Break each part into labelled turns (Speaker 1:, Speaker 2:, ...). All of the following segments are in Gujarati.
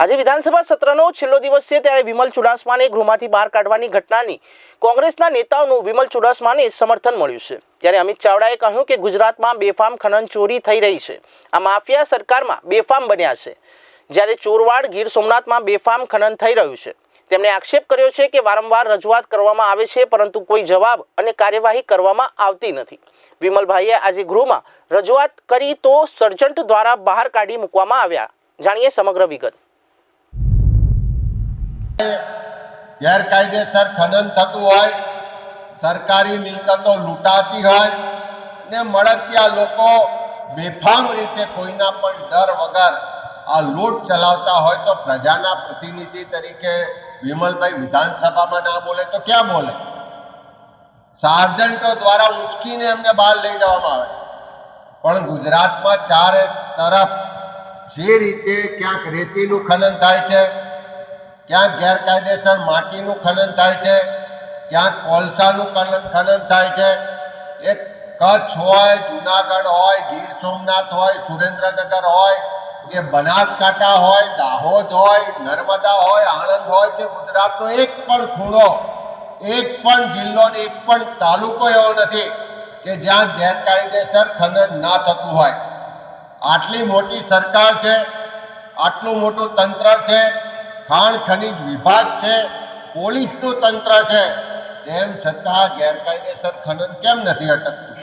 Speaker 1: આજે વિધાનસભા સત્રનો છેલ્લો દિવસ છે ત્યારે વિમલ ચુડાસમાને ગૃહમાંથી બહાર કાઢવાની ઘટનાની કોંગ્રેસના નેતાઓનું વિમલ ચુડાસમાને સમર્થન મળ્યું છે. ત્યારે અમિત ચાવડાએ કહ્યું કે ગુજરાતમાં બેફામ ખનન ચોરી થઈ રહી છે. આ માફિયા સરકારમાં બેફામ બન્યા છે. જ્યારે ચોરવાડ ગીર સોમનાથમાં બેફામ ખનન થઈ રહ્યું છે. તેમણે આક્ષેપ કર્યો છે કે વારંવાર રજૂઆત કરવામાં આવે છે, પરંતુ કોઈ જવાબ અને કાર્યવાહી કરવામાં આવતી નથી. વિમલભાઈએ આજે ગૃહમાં રજૂઆત કરી તો સર્જન્ટ દ્વારા બહાર કાઢી મૂકવામાં આવ્યા. જાણીએ સમગ્ર વિગત.
Speaker 2: ગેરકાયદેસર ખનન થતું હોય, સરકારી મિલકતો લૂંટાતી હોય ને મળતિયા લોકો બેફામ રીતે કોઈના પણ ડર વગર આ લૂંટ ચલાવતા હોય તો પ્રજાના પ્રતિનિધિ તરીકે વિમલભાઈ વિધાનસભામાં ના બોલે તો ક્યાં બોલે? સાર્જન્ટો દ્વારા ઉંચકીને એમને બહાર લઈ જવામાં આવે છે. પણ ગુજરાતમાં ચારે તરફ જે રીતે ક્યાંક રેતીનું ખનન થાય છે ક્યાંક ગેરકાયદેસર માટીનું ખનન થાય છે ક્યાંક કોલસાનું ખનન થાય છે. એ કચ્છ હોય, જુનાગઢ હોય, ગીર સોમનાથ હોય, સુરેન્દ્રનગર હોય કે બનાસકાંઠા હોય, દાહોદ હોય, નર્મદા હોય, આણંદ હોય કે ગુજરાતનો એક પણ ખૂણો, એક પણ જિલ્લો ને એક પણ તાલુકો એવો નથી કે જ્યાં ગેરકાયદેસર ખનન ના થતું હોય. આટલી મોટી સરકાર છે, આટલું મોટું તંત્ર છે ખાણ ખનિજ વિભાગ છે, પોલીસનું તંત્ર છે, તેમ છતાં ગેરકાયદેસર ખનન કેમ નથી અટકતું?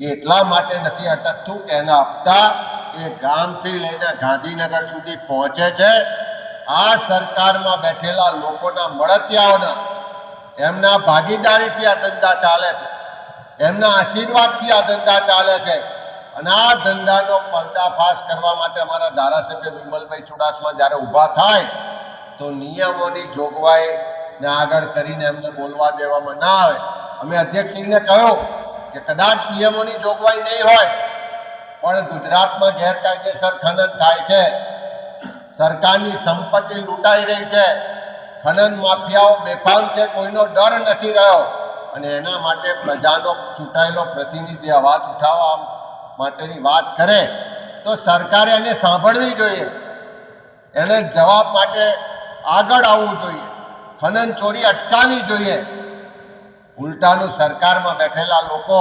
Speaker 2: એટલા માટે નથી અટકતું કે એના હપ્તા એ ગામથી લઈને ગાંધીનગર સુધી પહોંચે છે. આ સરકારમાં બેઠેલા લોકોના મળતિયાઓના, એમના ભાગીદારીથી આ ધંધા ચાલે છે. એમના આશીર્વાદથી આ ધંધા ચાલે છે. અને આ ધંધાનો પર્દાફાશ કરવા માટે અમારા ધારાસભ્ય વિમલભાઈ ચુડાસમા જ્યારે ઊભા થાય, તો નિયમોની જોગવાઈ ને આગળ કરીને એમને બોલવા દેવામાં ના આવે. અમે અધ્યક્ષશ્રીને કહ્યું કે કદાચ નિયમોની જોગવાઈ નહીં હોય, પણ ગુજરાતમાં ગેરકાયદેસર ખનન થાય છે. સરકારની સંપત્તિ લૂંટાઈ રહી છે. ખનન માફિયાઓ બેફામ છે, કોઈનો ડર નથી રહ્યો. અને એના માટે પ્રજાનો ચૂંટાયેલો પ્રતિનિધિ અવાજ ઉઠાવવા માટેની વાત કરે, તો સરકારે એને સાંભળવી જોઈએ. એને જવાબ માટે આગળ આવવું જોઈએ. ખનન ચોરી અટકાવવી જોઈએ. ઉલટાનું સરકારમાં બેઠેલા લોકો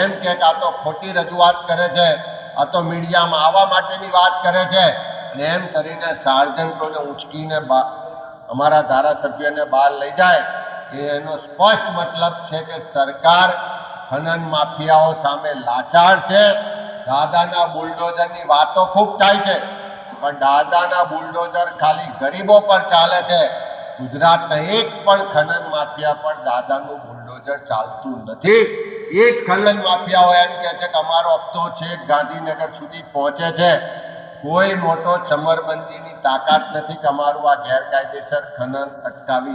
Speaker 2: એમ કે આ તો ખોટી રજૂઆત કરે છે, આ તો મીડિયામાં આવવા માટેની વાત કરે છે. અને એમ કરીને સાર્જન્ટોને ઉંચકીને અમારા ધારાસભ્યને બહાર લઈ જાય, એ એનો સ્પષ્ટ મતલબ છે કે સરકાર ખનન માફિયાઓ સામે લાચાર છે. દાદાના બુલડોઝરની વાતો ખૂબ થાય છે. પણ દાદાના બુલડોઝર ખાલી ગરીબો પર ચાલે છે. ગુજરાતના એક પણ ખનન માફિયા પર દાદાનું બુલડોઝર ચાલતું નથી. એ જ ખનન માફિયાઓ એમ કહે છે કે અમારો હપ્તો છે ગાંધીનગર સુધી પહોંચે છે. કોઈ મોટો ચમરબંધીની તાકાત નથી કે અમારું આ ગેરકાયદેસર ખનન અટકાવી